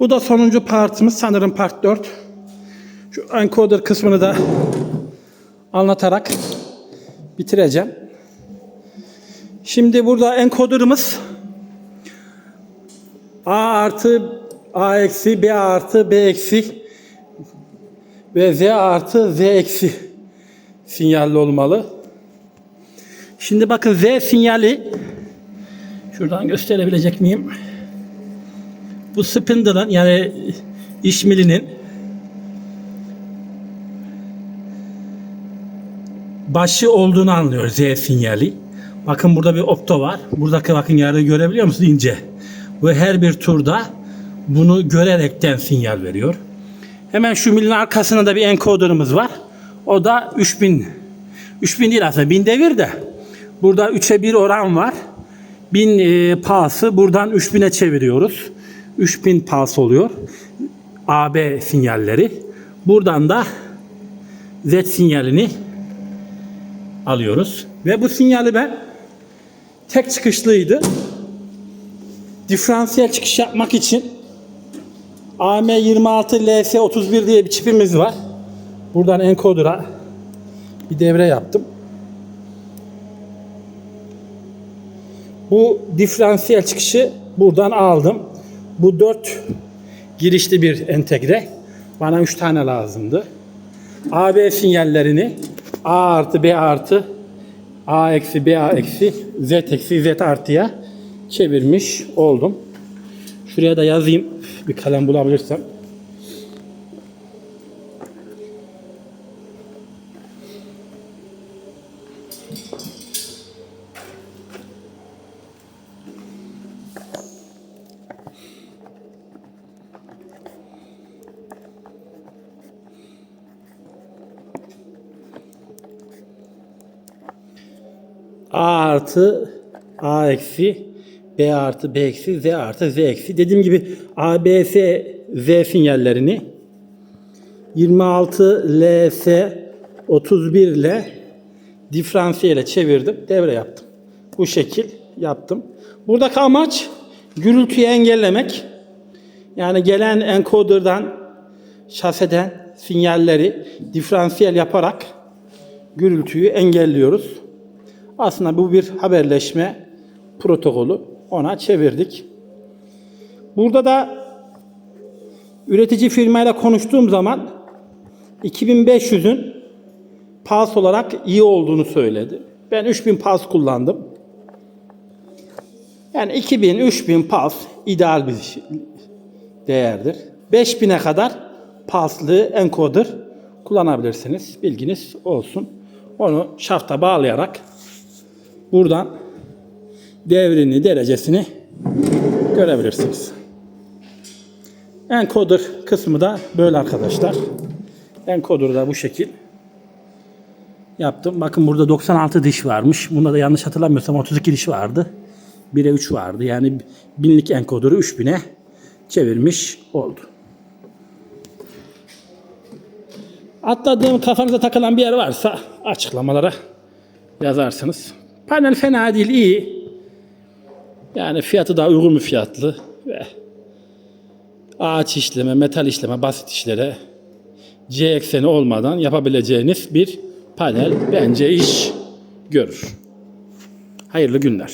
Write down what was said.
Bu da sonuncu partımız sanırım part 4. Şu encoder kısmını da anlatarak bitireceğim. Şimdi burada encoder'ımız A artı A eksi B artı B eksi ve Z artı Z eksi sinyalli olmalı. Şimdi bakın Z sinyali şuradan gösterebilecek miyim? Bu spindle'ın yani işmilinin başı olduğunu anlıyor Z sinyali. Bakın burada bir opto var. Buradaki bakın yerde görebiliyor musunuz ince. Ve her bir turda bunu görerekten sinyal veriyor. Hemen şu milin arkasında da bir encoder'ımız var. O da 3000 3000 değil aslında 1000 devir de. Burada 3'e 1 oran var. 1000 e, pulse'ı buradan 3000'e çeviriyoruz. 3000 pulse oluyor. AB sinyalleri. Buradan da Z sinyalini alıyoruz. Ve bu sinyali ben tek çıkışlıydı. Diferansiyel çıkış yapmak için AM26LS31 diye bir çipimiz var. Buradan encoder'a bir devre yaptım. Bu diferansiyel çıkışı buradan aldım. Bu 4 girişli bir entegre. Bana 3 tane lazımdı. AB sinyallerini A artı B artı A eksi B A eksi Z eksi Z artıya çevirmiş oldum. Şuraya da yazayım bir kalem bulabilirsem. A artı A eksi B artı B eksi Z artı Z eksi. Dediğim gibi A, B, S, Z sinyallerini 26 LS 31 ile diferansiyele çevirdim. Devre yaptım. Bu şekil yaptım. Buradaki amaç gürültüyü engellemek. Yani gelen encoder'dan şaseden sinyalleri diferansiyel yaparak gürültüyü engelliyoruz. Aslında bu bir haberleşme protokolü. Ona çevirdik. Burada da üretici firmayla konuştuğum zaman 2500'ün pas olarak iyi olduğunu söyledi. Ben 3000 pas kullandım. Yani 2000, 3000 pas ideal bir şey- değerdir. 5000'e kadar paslı encoder kullanabilirsiniz. Bilginiz olsun. Onu şafta bağlayarak buradan devrini, derecesini görebilirsiniz. Encoder kısmı da böyle arkadaşlar. Encoder da bu şekil yaptım. Bakın burada 96 diş varmış. Bunda da yanlış hatırlamıyorsam 32 diş vardı. 1'e 3 vardı. Yani binlik encoder'ı 3000'e çevirmiş oldu. Atladığım kafanıza takılan bir yer varsa açıklamalara yazarsınız. Panel fena değil, iyi. Yani fiyatı da uygun bir fiyatlı ve ağaç işleme, metal işleme, basit işlere C ekseni olmadan yapabileceğiniz bir panel bence iş görür. Hayırlı günler.